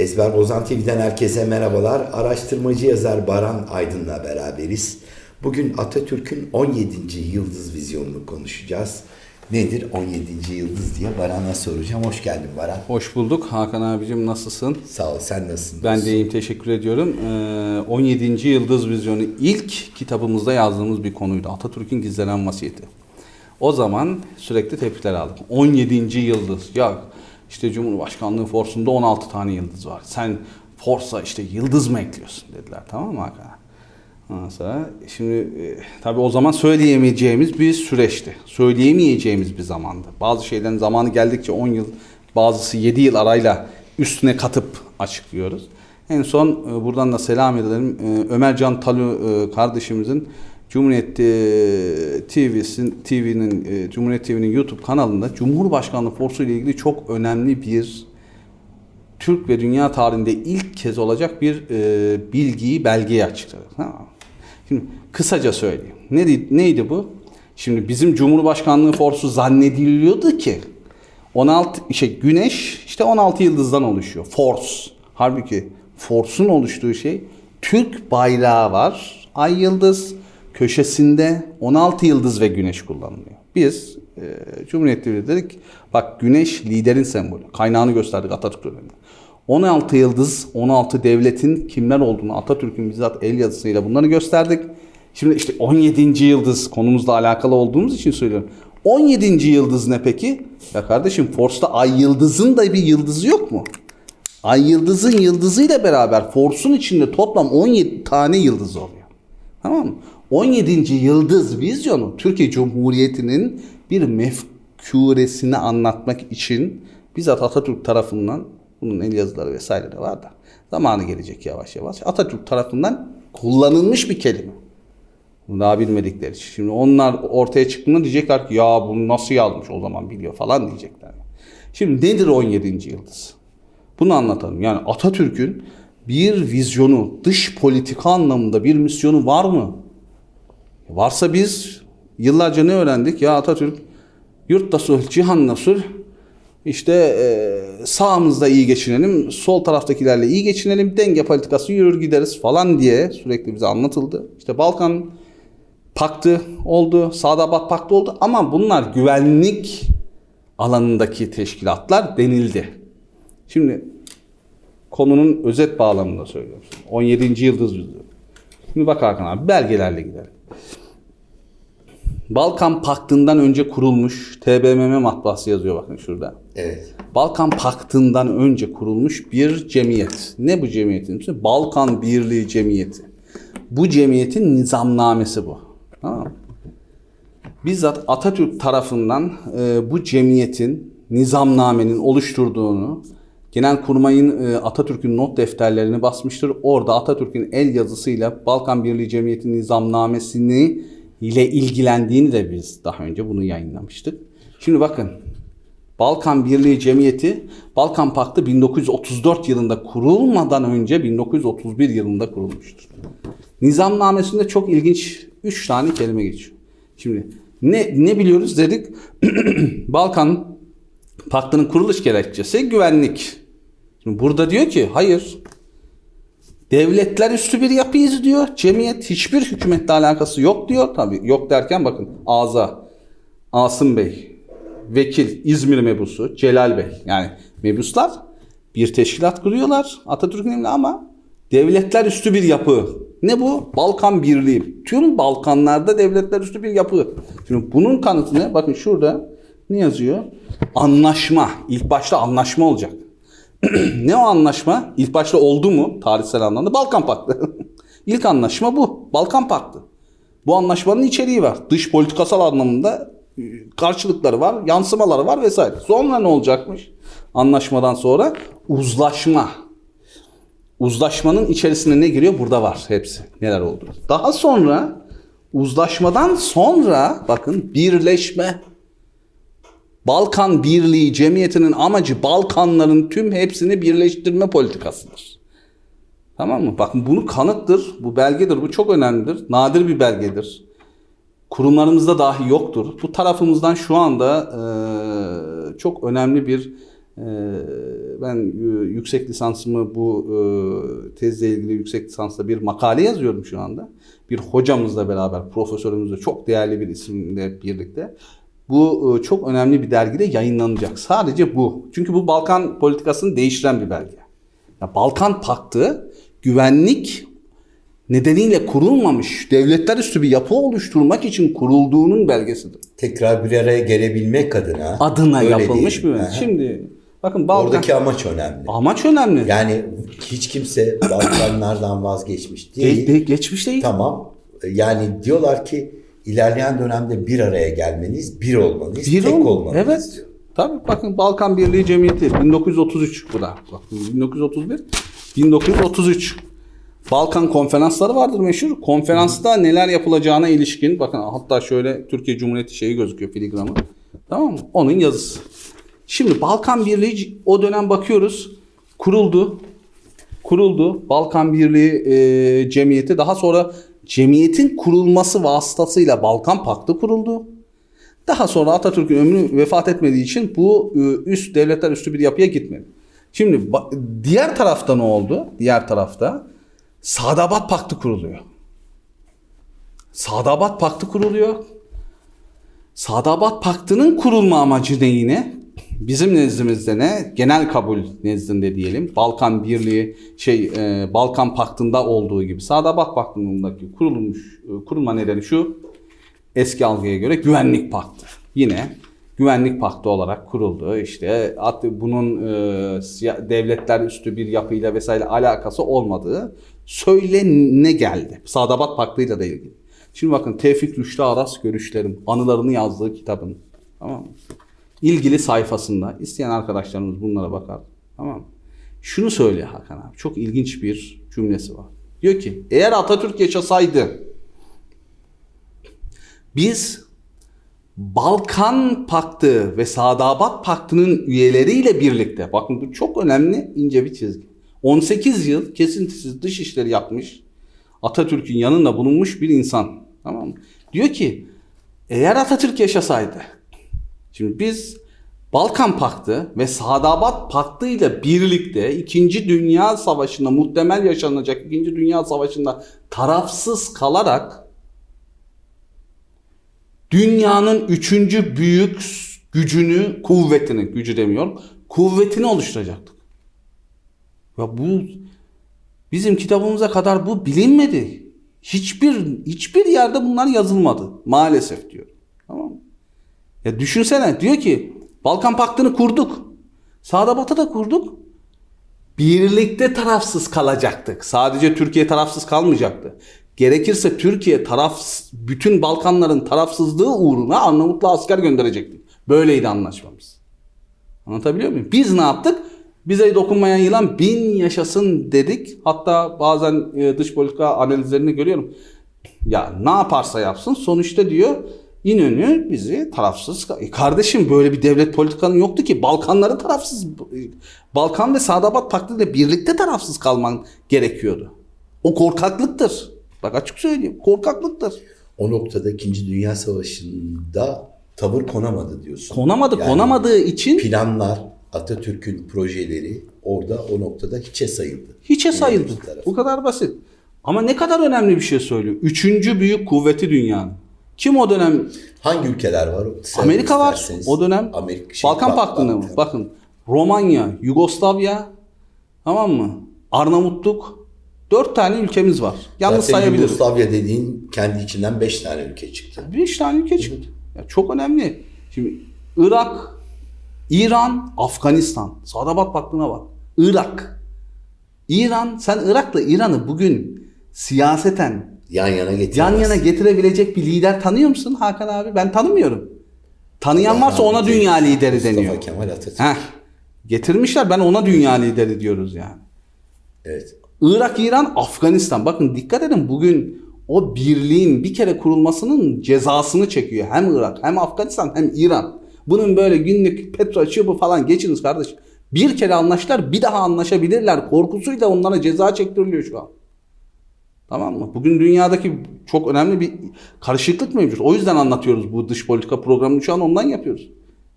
Ezber Bozan TV'den herkese merhabalar. Araştırmacı yazar Baran Aydın'la beraberiz. Bugün Atatürk'ün 17. Yıldız vizyonunu konuşacağız. Nedir 17. Yıldız diye Baran'a soracağım. Hoş geldin Baran. Hoş bulduk. Hakan abicim nasılsın? Sağ ol. Sen nasılsın? Ben de iyiyim. Teşekkür ediyorum. Ee, 17. Yıldız Vizyonu ilk kitabımızda yazdığımız bir konuydu. Atatürk'ün gizlenen vasiyeti. O zaman sürekli tepkiler aldım. 17. Yıldız. Ya işte Cumhurbaşkanlığı forsunda 16 tane yıldız var. Sen forsa işte yıldız mı ekliyorsun dediler. Tamam mı Hakan? Sonra şimdi e, tabii o zaman söyleyemeyeceğimiz bir süreçti. Söyleyemeyeceğimiz bir zamandı. Bazı şeylerin zamanı geldikçe 10 yıl, bazısı 7 yıl arayla üstüne katıp açıklıyoruz. En son e, buradan da selam edelim. E, Ömer Can Talu e, kardeşimizin Cumhuriyet e, TV'sin TV'nin e, Cumhuriyet TV'nin YouTube kanalında Cumhurbaşkanlığı forsu ile ilgili çok önemli bir Türk ve dünya tarihinde ilk kez olacak bir e, bilgiyi, belgeyi açıkladı. Mı? Şimdi kısaca söyleyeyim. Neydi, neydi bu? Şimdi bizim Cumhurbaşkanlığı forsu zannediliyordu ki 16 şey Güneş işte 16 yıldızdan oluşuyor. Force. Halbuki Force'un oluştuğu şey Türk bayrağı var. Ay yıldız köşesinde 16 yıldız ve güneş kullanılıyor. Biz e, Cumhuriyet Devleti dedik bak güneş liderin sembolü. Kaynağını gösterdik Atatürk döneminde. 16 yıldız, 16 devletin kimler olduğunu Atatürk'ün bizzat el yazısıyla bunları gösterdik. Şimdi işte 17. yıldız konumuzla alakalı olduğumuz için söylüyorum. 17. yıldız ne peki? Ya kardeşim Force'da ay yıldızın da bir yıldızı yok mu? Ay yıldızın yıldızıyla beraber Force'un içinde toplam 17 tane yıldız oluyor. Tamam mı? 17. yıldız vizyonu Türkiye Cumhuriyeti'nin bir mefkuresini anlatmak için bizzat Atatürk tarafından bunun el yazıları vesaire de var da zamanı gelecek yavaş yavaş. Atatürk tarafından kullanılmış bir kelime. Bunu daha bilmedikleri için. Şimdi onlar ortaya çıktığında diyecekler ki ya bunu nasıl yazmış o zaman biliyor falan diyecekler. Şimdi nedir 17. yıldız? Bunu anlatalım. Yani Atatürk'ün bir vizyonu, dış politika anlamında bir misyonu var mı? Varsa biz yıllarca ne öğrendik? Ya Atatürk yurtta sulh, cihanla sulh, işte e, sağımızda iyi geçinelim, sol taraftakilerle iyi geçinelim, denge politikası yürür gideriz falan diye sürekli bize anlatıldı. İşte Balkan paktı oldu, Sadabat paktı oldu ama bunlar güvenlik alanındaki teşkilatlar denildi. Şimdi konunun özet bağlamında söylüyorum. 17. yıldız yüzü. Şimdi bak Hakan abi belgelerle gidelim. Balkan Paktı'ndan önce kurulmuş TBMM matbaası yazıyor bakın şurada. Evet. Balkan Paktı'ndan önce kurulmuş bir cemiyet. Ne bu cemiyetin ismi? Balkan Birliği Cemiyeti. Bu cemiyetin nizamnamesi bu. Tamam mı? Bizzat Atatürk tarafından e, bu cemiyetin nizamnamenin oluşturduğunu Genelkurmay'ın e, Atatürk'ün not defterlerini basmıştır. Orada Atatürk'ün el yazısıyla Balkan Birliği Cemiyeti'nin nizamnamesini ile ilgilendiğini de biz daha önce bunu yayınlamıştık. Şimdi bakın Balkan Birliği Cemiyeti Balkan Paktı 1934 yılında kurulmadan önce 1931 yılında kurulmuştur. Nizamnamesinde çok ilginç 3 tane kelime geçiyor. Şimdi ne ne biliyoruz dedik? Balkan Paktı'nın kuruluş gerekçesi güvenlik. Şimdi burada diyor ki hayır. Devletler üstü bir yapıyız diyor. Cemiyet hiçbir hükümetle alakası yok diyor. Tabii yok derken bakın Ağza, Asım Bey, Vekil, İzmir mebusu, Celal Bey. Yani mebuslar bir teşkilat kuruyorlar Atatürk'ün emri ama devletler üstü bir yapı. Ne bu? Balkan Birliği. Tüm Balkanlarda devletler üstü bir yapı. Şimdi bunun kanıtı ne? Bakın şurada ne yazıyor? Anlaşma. İlk başta anlaşma olacak. ne o anlaşma? İlk başta oldu mu tarihsel anlamda? Balkan Paktı. İlk anlaşma bu. Balkan Paktı. Bu anlaşmanın içeriği var. Dış politikasal anlamında e, karşılıkları var, yansımaları var vesaire. Sonra ne olacakmış? Anlaşmadan sonra uzlaşma. Uzlaşmanın içerisine ne giriyor? Burada var hepsi. Neler oldu? Daha sonra uzlaşmadan sonra bakın birleşme. Balkan Birliği Cemiyeti'nin amacı Balkanların tüm hepsini birleştirme politikasıdır. Tamam mı? Bakın bunu kanıttır, bu belgedir, bu çok önemlidir. Nadir bir belgedir. Kurumlarımızda dahi yoktur. Bu tarafımızdan şu anda e, çok önemli bir Ee, ben e, yüksek lisansımı bu e, tezle ilgili yüksek lisansla bir makale yazıyorum şu anda. Bir hocamızla beraber, profesörümüzle çok değerli bir isimle birlikte. Bu e, çok önemli bir dergide yayınlanacak. Sadece bu. Çünkü bu Balkan politikasını değiştiren bir belge. Ya Balkan Paktı güvenlik nedeniyle kurulmamış devletler üstü bir yapı oluşturmak için kurulduğunun belgesidir. Tekrar bir araya gelebilmek adına. Adına yapılmış bir Aha. Şimdi bakın Balkan Oradaki amaç önemli. amaç önemli. Yani hiç kimse Balkanlardan vazgeçmiş değil. Ge- geçmiş değil. Tamam. Yani diyorlar ki ilerleyen dönemde bir araya gelmeniz, bir olmanız, Bir tek ol- olmanız. Evet. Tabii bakın Balkan Birliği Cemiyeti 1933 bu da. Bakın 1931 1933 Balkan konferansları vardır meşhur. Konferansta neler yapılacağına ilişkin bakın hatta şöyle Türkiye Cumhuriyeti şeyi gözüküyor filigramı. Tamam mı? Onun yazısı. Şimdi Balkan Birliği o dönem bakıyoruz kuruldu. Kuruldu. Balkan Birliği e, Cemiyeti daha sonra cemiyetin kurulması vasıtasıyla Balkan Paktı kuruldu. Daha sonra Atatürk'ün ömrü vefat etmediği için bu e, üst devletler üstü bir yapıya gitmedi. Şimdi diğer tarafta ne oldu? Diğer tarafta Sadabat Paktı kuruluyor. Sadabat Paktı kuruluyor. Sadabat Paktı'nın kurulma amacı ne yine? Bizim nezdimizde ne? Genel kabul nezdinde diyelim. Balkan Birliği şey e, Balkan Paktı'nda olduğu gibi Sadabat Paktı'ndaki kurulmuş e, kurulma nedeni şu. Eski algıya göre güvenlik paktı. Yine güvenlik paktı olarak kuruldu. İşte at- bunun e, devletler üstü bir yapıyla vesaire alakası olmadığı söylene geldi. Sadabat Paktı'yla da ilgili. Şimdi bakın Tevfik Rüştü Aras görüşlerim anılarını yazdığı kitabın tamam mı? İlgili sayfasında isteyen arkadaşlarımız bunlara bakar. Tamam mı? Şunu söylüyor Hakan abi. Çok ilginç bir cümlesi var. Diyor ki eğer Atatürk yaşasaydı biz Balkan Paktı ve Sadabat Paktı'nın üyeleriyle birlikte bakın bu çok önemli ince bir çizgi. 18 yıl kesintisiz dış işleri yapmış Atatürk'ün yanında bulunmuş bir insan. Tamam mı? Diyor ki eğer Atatürk yaşasaydı şimdi biz Balkan Paktı ve Sadabat Paktı ile birlikte 2. Dünya Savaşı'nda muhtemel yaşanacak 2. Dünya Savaşı'nda tarafsız kalarak dünyanın üçüncü büyük gücünü, kuvvetini, gücü demiyorum, kuvvetini oluşturacaktık. Ya bu bizim kitabımıza kadar bu bilinmedi. Hiçbir hiçbir yerde bunlar yazılmadı maalesef diyor. Tamam mı? Ya düşünsene diyor ki Balkan Paktı'nı kurduk. Sağda batı da kurduk. Birlikte tarafsız kalacaktık. Sadece Türkiye tarafsız kalmayacaktı. Gerekirse Türkiye taraf bütün Balkanların tarafsızlığı uğruna Arnavutluğa asker gönderecektik. Böyleydi anlaşmamız. Anlatabiliyor muyum? Biz ne yaptık? Bize dokunmayan yılan bin yaşasın dedik. Hatta bazen e, dış politika analizlerini görüyorum. Ya ne yaparsa yapsın sonuçta diyor İnönü bizi tarafsız... E kardeşim böyle bir devlet politikanın yoktu ki. Balkanları tarafsız... Balkan ve Sadabat Paktı ile birlikte tarafsız kalman gerekiyordu. O korkaklıktır. Bak açık söyleyeyim. Korkaklıktır. O noktada 2. Dünya Savaşı'nda tavır konamadı diyorsun. Konamadı. Yani konamadığı için Planlar, Atatürk'ün projeleri orada o noktada hiçe sayıldı. hiçe sayıldı. Bu kadar basit. Ama ne kadar önemli bir şey söylüyor. Üçüncü büyük kuvveti dünyanın. Kim o dönem? Hangi ülkeler var? Sayın Amerika var. O dönem Amerika, şey, Balkan Paktı'nda mı? Bak- Bakın Romanya, Yugoslavya tamam mı? Arnavutluk dört tane ülkemiz var. Yalnız Zaten sayabiliriz. Yugoslavya dediğin kendi içinden 5 tane ülke çıktı. Beş tane ülke çıktı. Ya çok önemli. Şimdi Irak, İran, Afganistan. Sadabat Paktı'na bak. Irak. İran, sen Irak'la İran'ı bugün siyaseten Yan yana getirmez. yan yana getirebilecek bir lider tanıyor musun Hakan abi? Ben tanımıyorum. Tanıyan varsa ona dünya lideri Mustafa deniyor. Kemal Atatürk. Heh. Getirmişler ben ona dünya lideri diyoruz yani. Evet. Irak, İran, Afganistan. Bakın dikkat edin bugün o birliğin bir kere kurulmasının cezasını çekiyor. Hem Irak hem Afganistan hem İran. Bunun böyle günlük petrol şu bu falan geçiniz kardeşim. Bir kere anlaştılar bir daha anlaşabilirler. Korkusuyla onlara ceza çektiriliyor şu an. Tamam mı? Bugün dünyadaki çok önemli bir karışıklık mevcut. O yüzden anlatıyoruz bu dış politika programını şu an ondan yapıyoruz.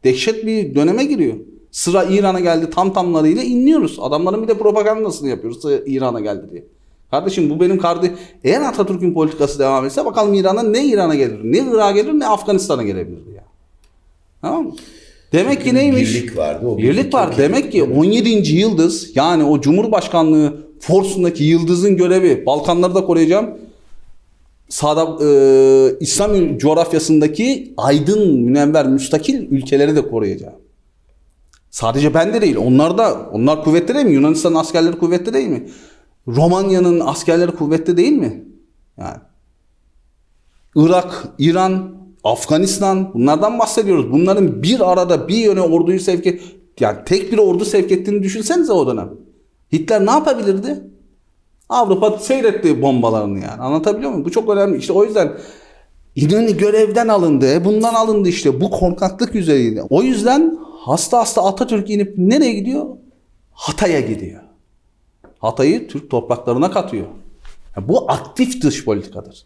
Dehşet bir döneme giriyor. Sıra İran'a geldi tam tamlarıyla inliyoruz. Adamların bir de propagandasını yapıyoruz sıra İran'a geldi diye. Kardeşim bu benim kardeş. Eğer Atatürk'ün politikası devam etse bakalım İran'a ne İran'a gelir, ne Irak'a gelir, ne Afganistan'a gelebilir ya. Tamam mı? Demek ki neymiş? Birlik vardı. O Birlik var. Türkiye- Demek ki 17. yıldız yani o Cumhurbaşkanlığı forsundaki yıldızın görevi Balkanları da koruyacağım. Sağda e, İslam coğrafyasındaki aydın, münevver, müstakil ülkeleri de koruyacağım. Sadece ben de değil. Onlar da onlar kuvvetli değil mi? Yunanistan'ın askerleri kuvvetli değil mi? Romanya'nın askerleri kuvvetli değil mi? Yani Irak, İran, Afganistan bunlardan bahsediyoruz. Bunların bir arada bir yöne orduyu sevk et, yani tek bir ordu sevk ettiğini düşünsenize o dönem. Hitler ne yapabilirdi? Avrupa seyretti bombalarını yani. Anlatabiliyor muyum? Bu çok önemli. İşte o yüzden İnönü görevden alındı. E bundan alındı işte. Bu korkaklık üzerine. O yüzden hasta hasta Atatürk inip nereye gidiyor? Hatay'a gidiyor. Hatay'ı Türk topraklarına katıyor. Ya bu aktif dış politikadır.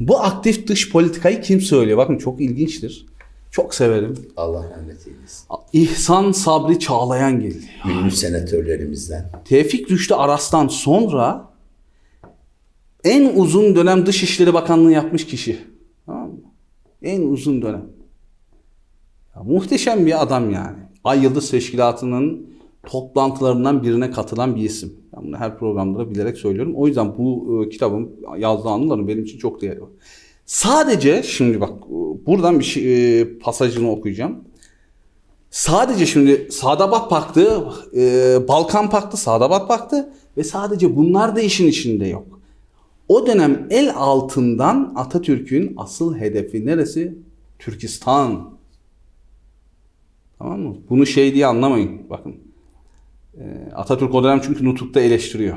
Bu aktif dış politikayı kim söylüyor? Bakın çok ilginçtir. Çok severim. Allah rahmet eylesin. İhsan Sabri Çağlayangil. Ünlü senatörlerimizden. Tevfik Rüştü Aras'tan sonra en uzun dönem Dışişleri Bakanlığı yapmış kişi. Tamam mı? En uzun dönem. Ya, muhteşem bir adam yani. Ay Yıldız Teşkilatı'nın toplantılarından birine katılan bir isim. Ben bunu her programda da bilerek söylüyorum. O yüzden bu e, kitabın yazdığı anıların benim için çok değerli. Sadece şimdi bak buradan bir şey, e, pasajını okuyacağım. Sadece şimdi Sadabat Paktı, e, Balkan Paktı, Sadabat Paktı ve sadece bunlar da işin içinde yok. O dönem el altından Atatürk'ün asıl hedefi neresi? Türkistan. Tamam mı? Bunu şey diye anlamayın. Bakın. E, Atatürk o dönem çünkü Nutuk'ta eleştiriyor.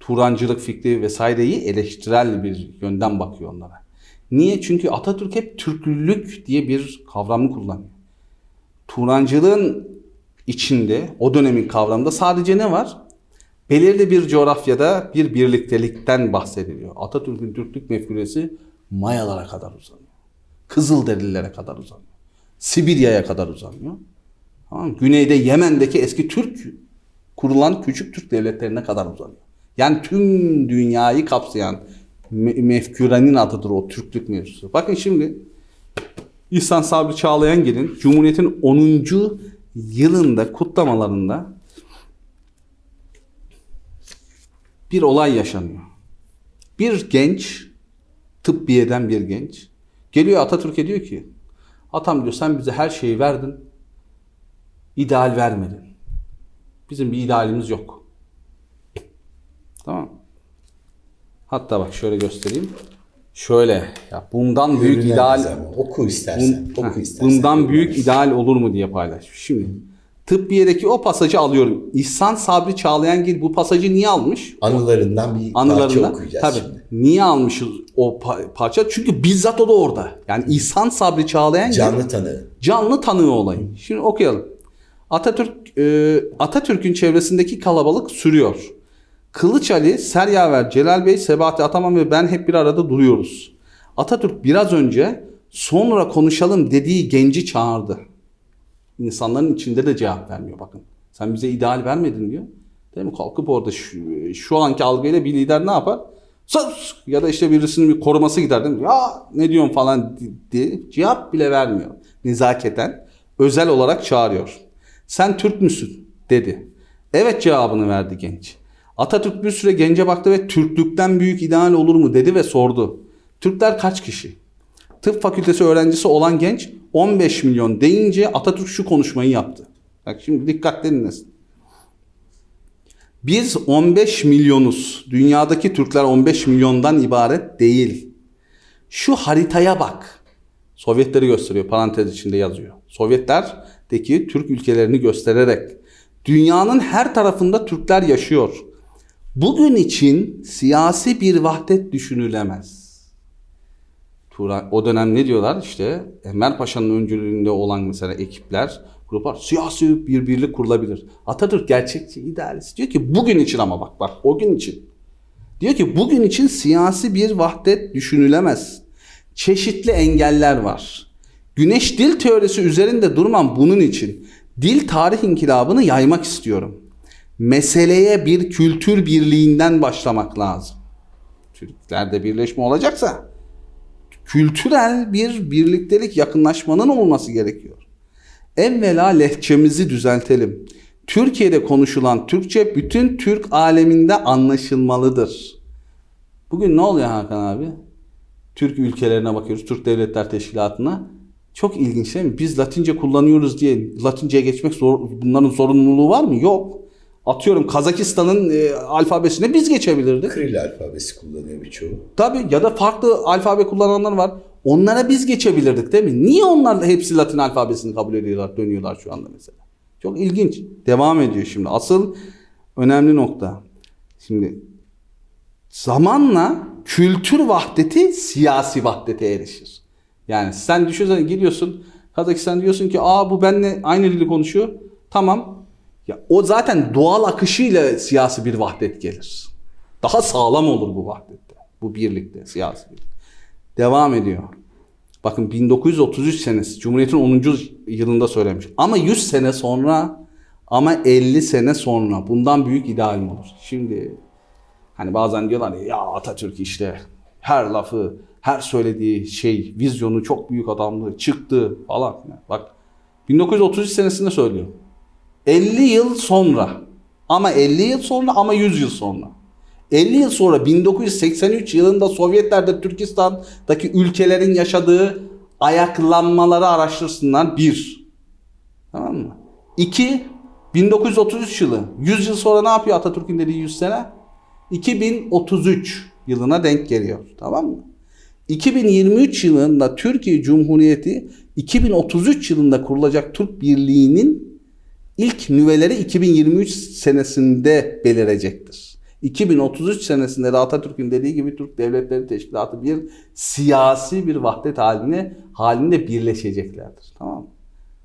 Turancılık fikri vesaireyi eleştirel bir yönden bakıyor onlara. Niye? Çünkü Atatürk hep Türklülük diye bir kavramı kullanıyor. Turancılığın içinde o dönemin kavramında sadece ne var? Belirli bir coğrafyada bir birliktelikten bahsediliyor. Atatürk'ün Türklük mefkuresi Mayalara kadar uzanıyor. Kızılderililere kadar uzanıyor. Sibirya'ya kadar uzanıyor. Tamam? Güneyde Yemen'deki eski Türk kurulan küçük Türk devletlerine kadar uzanıyor. Yani tüm dünyayı kapsayan me- mefkurenin adıdır o Türklük mevzusu. Bakın şimdi İhsan Sabri Çağlayangil'in Cumhuriyet'in 10. yılında kutlamalarında bir olay yaşanıyor. Bir genç, tıbbiyeden bir genç geliyor Atatürk'e diyor ki Atam diyor sen bize her şeyi verdin, ideal vermedin. Bizim bir idealimiz yok. Tamam. Hatta bak şöyle göstereyim. Şöyle ya bundan büyük ideal ama. Oku istersen. Bun- oku istersen. bundan büyük Ürünemez. ideal olur mu diye paylaşmış. Şimdi tıbbiyedeki o pasajı alıyorum. İhsan Sabri Çağlayangil bu pasajı niye almış? Anılarından bir parça Anılarında. okuyacağız Tabii. şimdi. Niye almışız o pa- parça? Çünkü bizzat o da orada. Yani İhsan Sabri Çağlayangil Canlı tanığı. canlı tanığı olayı. Şimdi okuyalım. Atatürk e, Atatürk'ün çevresindeki kalabalık sürüyor. Kılıç Ali, Seryaver, Celal Bey, Sebahati Ataman ve ben hep bir arada duruyoruz. Atatürk biraz önce sonra konuşalım dediği genci çağırdı. İnsanların içinde de cevap vermiyor bakın. Sen bize ideal vermedin diyor. Değil mi? Kalkıp orada şu, şu anki algıyla bir lider ne yapar? Sus! Ya da işte birisinin bir koruması gider değil mi? Ya ne diyorsun falan diye cevap bile vermiyor. Nezaketen özel olarak çağırıyor. Sen Türk müsün? dedi. Evet cevabını verdi genç. Atatürk bir süre gence baktı ve Türklükten büyük ideal olur mu dedi ve sordu. Türkler kaç kişi? Tıp fakültesi öğrencisi olan genç 15 milyon deyince Atatürk şu konuşmayı yaptı. Bak şimdi dikkatli dinlesin. Biz 15 milyonuz. Dünyadaki Türkler 15 milyondan ibaret değil. Şu haritaya bak. Sovyetleri gösteriyor. Parantez içinde yazıyor. Sovyetlerdeki Türk ülkelerini göstererek dünyanın her tarafında Türkler yaşıyor. Bugün için siyasi bir vahdet düşünülemez. O dönem ne diyorlar işte Enver Paşa'nın öncülüğünde olan mesela ekipler, gruplar siyasi bir birlik kurulabilir. Atatürk gerçekçi idealist. Diyor ki bugün için ama bak bak o gün için. Diyor ki bugün için siyasi bir vahdet düşünülemez. Çeşitli engeller var. Güneş dil teorisi üzerinde durmam bunun için. Dil tarih inkılabını yaymak istiyorum. Meseleye bir kültür birliğinden başlamak lazım. Türklerde birleşme olacaksa kültürel bir birliktelik, yakınlaşmanın olması gerekiyor. Evvela lehçemizi düzeltelim. Türkiye'de konuşulan Türkçe bütün Türk aleminde anlaşılmalıdır. Bugün ne oluyor Hakan abi? Türk ülkelerine bakıyoruz, Türk Devletler Teşkilatı'na. Çok ilginç değil mi? Biz Latince kullanıyoruz diye Latince'ye geçmek zor, bunların zorunluluğu var mı? Yok. Atıyorum Kazakistan'ın e, alfabesine biz geçebilirdik. Kril alfabesi kullanıyor birçoğu. Tabii ya da farklı alfabe kullananlar var. Onlara biz geçebilirdik değil mi? Niye onlar da hepsi Latin alfabesini kabul ediyorlar, dönüyorlar şu anda mesela? Çok ilginç. Devam ediyor şimdi. Asıl önemli nokta. Şimdi zamanla kültür vahdeti siyasi vahdete erişir. Yani sen düşünsene gidiyorsun Kazakistan diyorsun ki aa bu benimle aynı dili konuşuyor. Tamam. Ya o zaten doğal akışıyla siyasi bir vahdet gelir. Daha sağlam olur bu vahdette. Bu birlikte siyasi birlik. Devam ediyor. Bakın 1933 senesi Cumhuriyet'in 10. yılında söylemiş. Ama 100 sene sonra ama 50 sene sonra bundan büyük ideal mi olur? Şimdi hani bazen diyorlar ya Atatürk işte her lafı, her söylediği şey, vizyonu çok büyük adamdı, çıktı falan. Bak 1933 senesinde söylüyor. 50 yıl sonra ama 50 yıl sonra ama 100 yıl sonra. 50 yıl sonra 1983 yılında Sovyetler'de Türkistan'daki ülkelerin yaşadığı ayaklanmaları araştırsınlar. Bir. Tamam mı? İki. 1933 yılı. 100 yıl sonra ne yapıyor Atatürk'ün dediği 100 sene? 2033 yılına denk geliyor. Tamam mı? 2023 yılında Türkiye Cumhuriyeti 2033 yılında kurulacak Türk Birliği'nin ilk nüveleri 2023 senesinde belirecektir. 2033 senesinde de Atatürk'ün dediği gibi Türk Devletleri Teşkilatı bir siyasi bir vahdet haline halinde birleşeceklerdir. Tamam mı?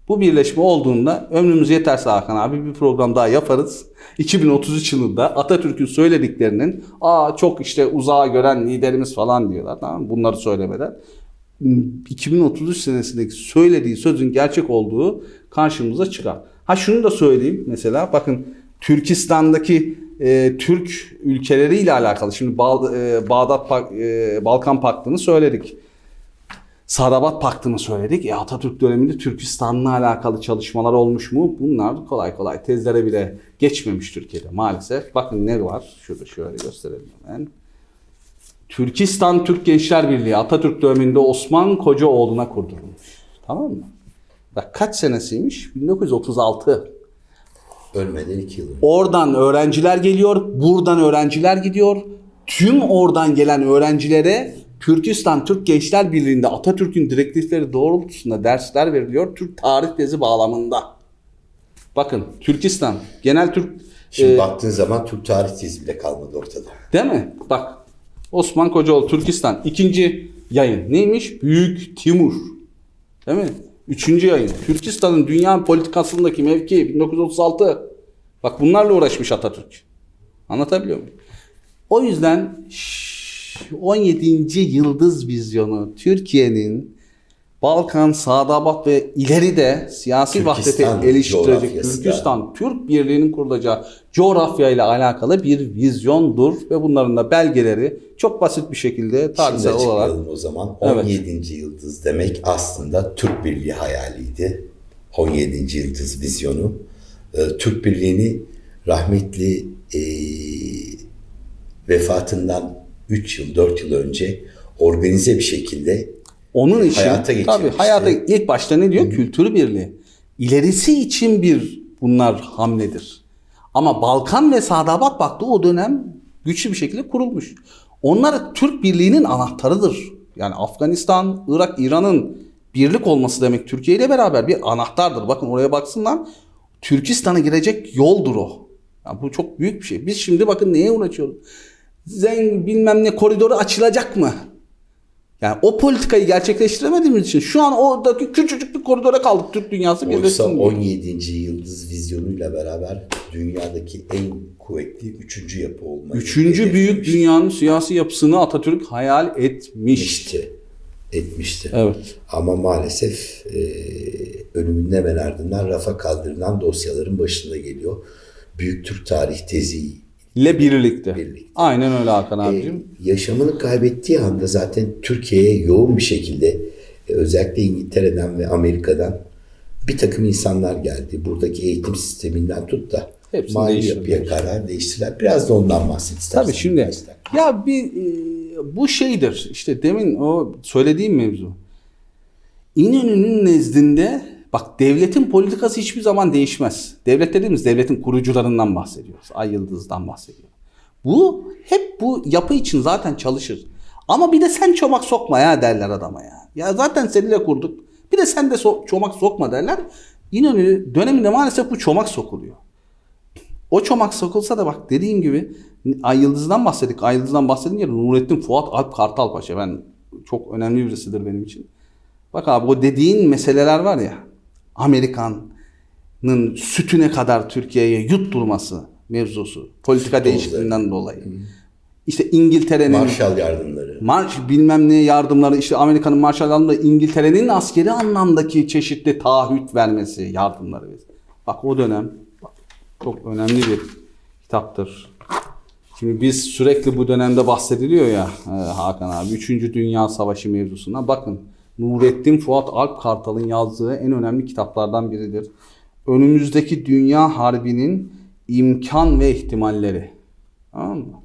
Bu birleşme olduğunda ömrümüz yeterse Hakan abi bir program daha yaparız. 2033 yılında Atatürk'ün söylediklerinin aa çok işte uzağa gören liderimiz falan diyorlar tamam mı? Bunları söylemeden 2033 senesindeki söylediği sözün gerçek olduğu karşımıza çıkar. Ha şunu da söyleyeyim mesela bakın Türkistan'daki e, Türk ülkeleriyle alakalı şimdi Bağ, e, Bağdat Pak- e, Balkan Paktı'nı söyledik. Sadabat Paktı'nı söyledik. E, Atatürk döneminde Türkistan'la alakalı çalışmalar olmuş mu? Bunlar kolay kolay tezlere bile geçmemiş Türkiye'de maalesef. Bakın ne var? Şurada şöyle gösterelim hemen. Türkistan Türk Gençler Birliği Atatürk döneminde Osman Kocaoğlu'na kurdurulmuş. Tamam mı? Bak kaç senesiymiş? 1936. Ölmeden iki yıl. Oradan öğrenciler geliyor, buradan öğrenciler gidiyor. Tüm oradan gelen öğrencilere Türkistan Türk Gençler Birliği'nde Atatürk'ün direktifleri doğrultusunda dersler veriliyor. Türk tarih tezi bağlamında. Bakın Türkistan, genel Türk Şimdi e, baktığın zaman Türk tarih tezi bile kalmadı ortada. Değil mi? Bak Osman Kocaoğlu Türkistan ikinci yayın neymiş? Büyük Timur. Değil mi? Üçüncü yayın. Türkistan'ın dünya politikasındaki mevki 1936. Bak bunlarla uğraşmış Atatürk. Anlatabiliyor muyum? O yüzden şş, 17. yıldız vizyonu Türkiye'nin Balkan, Sadabat ve ileri de siyasi vahdete coğrafyası Türkistan, Türk Birliği'nin kurulacağı coğrafya ile alakalı bir vizyondur ve bunların da belgeleri çok basit bir şekilde Şimdi tarihsel olarak açıklayalım o zaman. Evet. 17. yıldız demek aslında Türk Birliği hayaliydi. 17. yıldız vizyonu. Ee, Türk Birliği'ni rahmetli e, vefatından 3 yıl 4 yıl önce organize bir şekilde Onun için Hayata tabii hayata ilk başta ne diyor? Kültür birliği. İlerisi için bir bunlar hamledir. Ama Balkan ve Sadabat baktığı o dönem güçlü bir şekilde kurulmuş. Onlar Türk birliğinin anahtarıdır. Yani Afganistan, Irak, İran'ın birlik olması demek Türkiye ile beraber bir anahtardır. Bakın oraya baksınlar. Türkistan'a girecek yoldur o. Yani bu çok büyük bir şey. Biz şimdi bakın neye uğraşıyoruz? Zen bilmem ne koridoru açılacak mı? Yani o politikayı gerçekleştiremediğimiz için şu an oradaki küçücük bir koridora kaldık Türk dünyası oysa birleşsin diye. 17. yıldız vizyonuyla beraber dünyadaki en kuvvetli üçüncü yapı olmayı Üçüncü büyük dünyanın siyasi yapısını Atatürk hayal etmiş. etmişti. etmişti. Evet. Ama maalesef e, ölümünün hemen ardından rafa kaldırılan dosyaların başında geliyor. Büyük Türk Tarih tezi ile birlikte. Birlikte. Aynen öyle Hakan e, abicim. yaşamını kaybettiği anda zaten Türkiye'ye yoğun bir şekilde e, özellikle İngiltere'den ve Amerika'dan bir takım insanlar geldi. Buradaki eğitim sisteminden tut da Hepsini mali yapıya karar değiştirdiler. Biraz da ondan bahset istersen. Tabii şimdi dakika. ya bir e, bu şeydir işte demin o söylediğim mevzu. İnönü'nün nezdinde bak devletin politikası hiçbir zaman değişmez. Devlet dediğimiz devletin kurucularından bahsediyoruz. Ay Yıldız'dan bahsediyor. Bu hep bu yapı için zaten çalışır. Ama bir de sen çomak sokma ya derler adama ya. Ya zaten seninle kurduk. Bir de sen de so- çomak sokma derler. İnönü döneminde maalesef bu çomak sokuluyor. O çomak sokulsa da bak dediğim gibi Ay Yıldız'dan bahsettik. Ay Yıldız'dan bahsedince Nurettin Fuat Alp Kartal Paşa. Ben çok önemli birisidir benim için. Bak abi o dediğin meseleler var ya Amerikan'ın sütüne kadar Türkiye'ye yutturması mevzusu. Politika değişikliğinden dolayı. İşte İngiltere'nin Marshall yardımları. Marş bilmem ne yardımları işte Amerika'nın Marshall yardımları İngiltere'nin askeri anlamdaki çeşitli taahhüt vermesi yardımları. Bak o dönem bak, çok önemli bir kitaptır. Şimdi biz sürekli bu dönemde bahsediliyor ya e, Hakan abi 3. Dünya Savaşı mevzusuna bakın Nurettin Fuat Alp Kartal'ın yazdığı en önemli kitaplardan biridir. Önümüzdeki dünya harbinin imkan ve ihtimalleri. Tamam mı?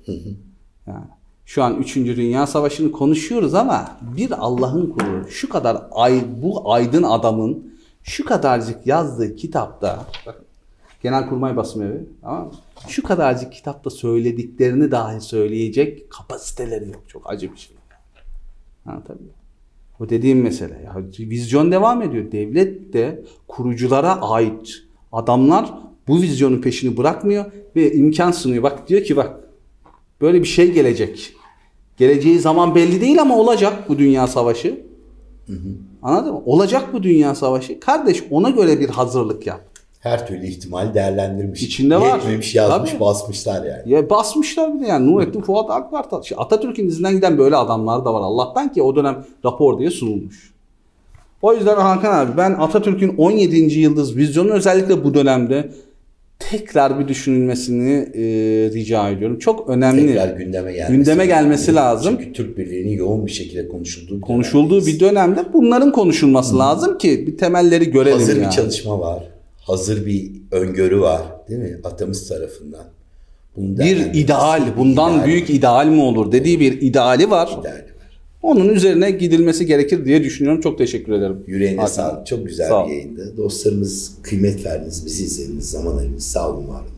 Yani şu an 3. Dünya Savaşı'nı konuşuyoruz ama bir Allah'ın kulu şu kadar ay bu aydın adamın şu kadarcık yazdığı kitapta Genelkurmay Basım Evi tamam mı? Şu kadarcık kitapta söylediklerini dahi söyleyecek kapasiteleri yok. Çok acı bir şey. Ha tabii. O dediğim mesele. Ya, vizyon devam ediyor. Devlet de kuruculara ait adamlar bu vizyonun peşini bırakmıyor ve imkan sunuyor. Bak diyor ki bak böyle bir şey gelecek. Geleceği zaman belli değil ama olacak bu dünya savaşı. Anladın mı? Olacak bu dünya savaşı. Kardeş ona göre bir hazırlık yap. Her türlü ihtimal değerlendirmiş. İçinde var. Yetmemiş yazmış Tabii. basmışlar yani. Ya basmışlar bir de yani Nurettin Fuat Akbartal. İşte Atatürk'ün izinden giden böyle adamlar da var Allah'tan ki o dönem rapor diye sunulmuş. O yüzden Hakan abi ben Atatürk'ün 17. yıldız vizyonu özellikle bu dönemde tekrar bir düşünülmesini e, rica ediyorum. Çok önemli. Tekrar gündeme gelmesi. Gündeme gelmesi lazım. Çünkü Türk Birliği'nin yoğun bir şekilde konuşulduğu bir Konuşulduğu dönemdeyiz. bir dönemde bunların konuşulması lazım ki bir temelleri görelim Hazır yani. bir çalışma var. Hazır bir öngörü var. Değil mi? Atamız tarafından. Bunu bir değerlendirmesi, ideal, bundan ideal büyük ideal mi olur dediği bir ideali var. ideali var. Onun üzerine gidilmesi gerekir diye düşünüyorum. Çok teşekkür ederim. Yüreğine sağlık. Çok güzel Sağ bir yayındı. Dostlarımız kıymet verdiniz, bizi izlediniz, zaman ayırdınız. Sağ olun, var olun.